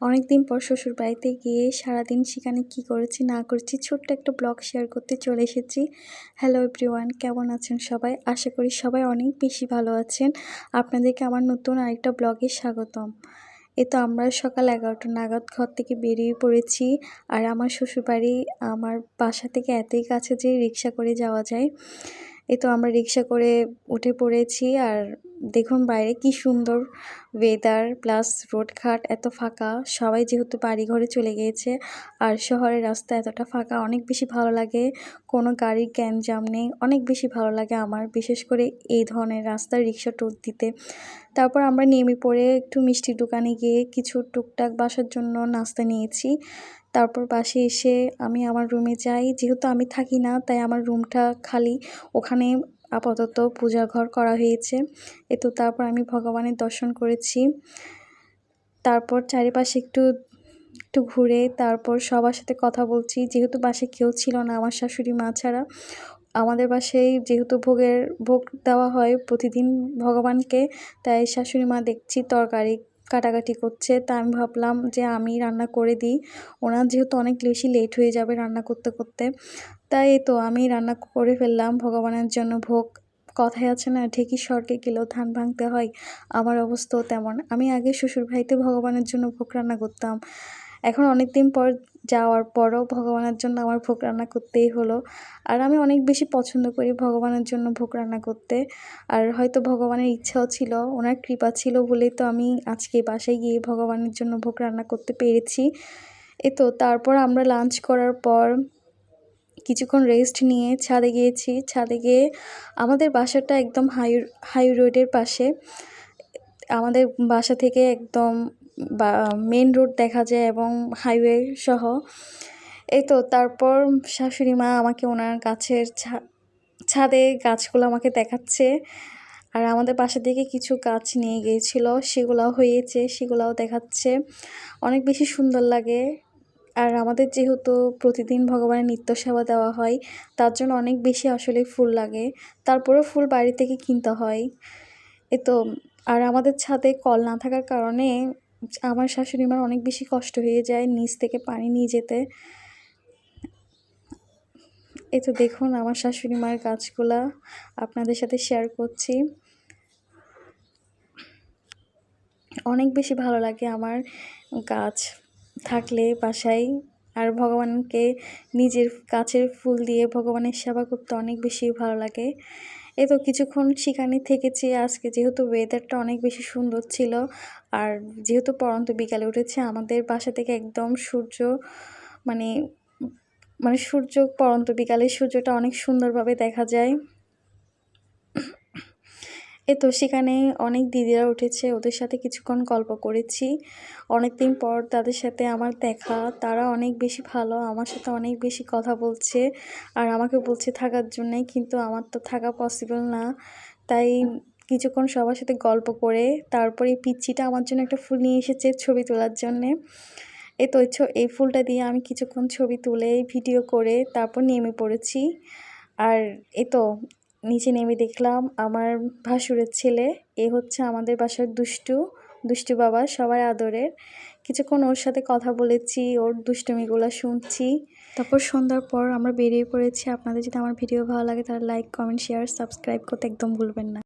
অনেক দিন পর শ্বশুর বাড়িতে গিয়ে সারাদিন সেখানে কি করেছি, না করেছি, ছোট্ট একটা ব্লগ শেয়ার করতে চলে এসেছি। হ্যালো এভরিওয়ান কেমন আছেন সবাই? আশা করি সবাই অনেক বেশি ভালো আছেন। আপনাদেরকে আমার নতুন আরেকটা ব্লগে স্বাগতম। এ তো আমরা সকাল এগারোটা নাগাদ ঘর থেকে বেরিয়ে পড়েছি আর আমার শ্বশুরবাড়ি আমার বাসা থেকে এতই কাছে যে রিক্সা করে যাওয়া যায়। এ তো আমরা রিক্সা করে উঠে পড়েছি আর দেখুন বাইরে কি সুন্দর ওয়েদার প্লাস রোডঘাট এত ফাঁকা। সবাই যেহেতু বাড়ি ঘরে চলে গিয়েছে, আর শহরের রাস্তা এতটা ফাঁকা, অনেক বেশি ভালো লাগে। কোনো গাড়ির গ্যাঞ্জাম নেই, অনেক বেশি ভালো লাগে আমার, বিশেষ করে এই ধরনের রাস্তায় রিক্সা টোল দিতে। তারপর আমরা নেমে পড়ে একটু মিষ্টির দোকানে গিয়ে কিছু টুকটাক বাসার জন্য নাস্তা নিয়েছি। তারপর বাসে এসে আমি আমার রুমে যাই। যেহেতু আমি থাকি না, তাই আমার রুমটা খালি। ওখানে আপাতত পূজা ঘর করা হয়েছে। এ তো তারপর আমি ভগবানের দর্শন করেছি। তারপর চারিপাশে একটু একটু ঘুরে তারপর সবার সাথে কথা বলছি। যেহেতু বাসে কেউ ছিল না, আমার শাশুড়ি, মা ছাড়া। আমাদের বাসায় যেহেতু ভোগের, ভোগ দেওয়া হয় প্রতিদিন ভগবানকে, তাই শাশুড়ি, মা দেখছি তরকারি কাটাকাটি করছে, তা আমি ভাবলাম যে আমি রান্না করে দিই। ওনার যেহেতু অনেক বেশি লেট হয়ে যাবে রান্না করতে করতে, তাই তো আমি রান্না করে ফেললাম। ভগবানের জন্য ভোগ কথায় আছে না, ঠিকই স্বর্গে গেলেও ধান ভাঙতে হয়, আমার অবস্থাও তেমন। আমি আগে শ্বশুর ভাইতে ভগবানের জন্য ভোগ রান্না করতাম। এখন অনেক দিন পর যাওয়ার পরও ভগবানের জন্য আমার ভোগ রান্না করতেই হলো। আর আমি অনেক বেশি পছন্দ করি ভগবানের জন্য ভোগ রান্না করতে। আর হয়তো ভগবানের ইচ্ছাও ছিল, ওনার কৃপা ছিল বলেই তো আমি আজকে বাসায় গিয়ে ভগবানের জন্য ভোগ রান্না করতে পেরেছি। এ তো তারপর আমরা লাঞ্চ করার পর কিছুক্ষণ রেস্ট নিয়ে ছাদে গিয়েছি। ছাদে গিয়ে আমাদের বাসাটা একদম হাই হাই রোডের পাশে। আমাদের বাসা থেকে একদম বা মেন রোড দেখা যায় এবং হাইওয়ে সহ। এই তো তারপর শাশুড়ি মা আমাকে ওনার গাছের ছাদে গাছগুলো আমাকে দেখাচ্ছে। আর আমাদের বাসা থেকে কিছু গাছ নিয়ে গিয়েছিল, সেগুলাও হয়েছে, সেগুলাও দেখাচ্ছে। অনেক বেশি সুন্দর লাগে। আর আমাদের যেহেতু প্রতিদিন ভগবানের নিত্য সেবা দেওয়া হয়, তার জন্য অনেক বেশি আসলে ফুল লাগে। তারপরেও ফুল বাড়ি থেকে কিনতে হয়। এ তো, আর আমাদের ছাদে কল না থাকার কারণে আমার শাশুড়ি মার অনেক বেশি কষ্ট হয়ে যায় নিচ থেকে পানি নিয়ে যেতে। এ তো দেখুন আমার শাশুড়ি মায়ের গাছগুলা আপনাদের সাথে শেয়ার করছি। অনেক বেশি ভালো লাগে আমার গাছ থাকলে বাসায়। আর ভগবানকে নিজের গাছের ফুল দিয়ে ভগবানের সেবা করতে অনেক বেশি ভালো লাগে। এ তো কিছুক্ষণ সেখানে থেকেছি। আজকে যেহেতু ওয়েদারটা অনেক বেশি সুন্দর ছিল আর যেহেতু পরন্ত বিকালে উঠেছে, আমাদের বাসা থেকে একদম সূর্য মানে মানে সূর্য পরন্ত বিকালে সূর্যটা অনেক সুন্দরভাবে দেখা যায়। এ তো সেখানে অনেক দিদিরা উঠেছে, ওদের সাথে কিছুক্ষণ গল্প করেছি। অনেক দিন পর তাদের সাথে আমার দেখা, তারা অনেক বেশি ভালো, আমার সাথে অনেক বেশি কথা বলছে আর আমাকে বলছে থাকার জন্যে কিন্তু আমার তো থাকা পসিবল না। তাই কিছুক্ষণ সবার সাথে গল্প করে, তারপরে পিচ্ছিটা আমার জন্য একটা ফুল নিয়ে এসেছে ছবি তোলার জন্যে। এ তো এই ফুলটা দিয়ে আমি কিছুক্ষণ ছবি তুলে ভিডিও করে, তারপর নেমে পড়েছি। আর এ তো নিচে নেমে দেখলাম আমার ভাসুরের ছেলে। এ হচ্ছে আমাদের বাসার দুষ্টু দুষ্টু বাবা, সবার আদরের। কিছুক্ষণ ওর সাথে কথা বলেছি, ওর দুষ্টুমিগুলো শুনছি। তারপর সন্ধ্যার পর আমরা বেরিয়ে পড়েছি। আপনাদের যদি আমার ভিডিও ভালো লাগে তাহলে লাইক কমেন্ট শেয়ার সাবস্ক্রাইব করতে একদম ভুলবেন না।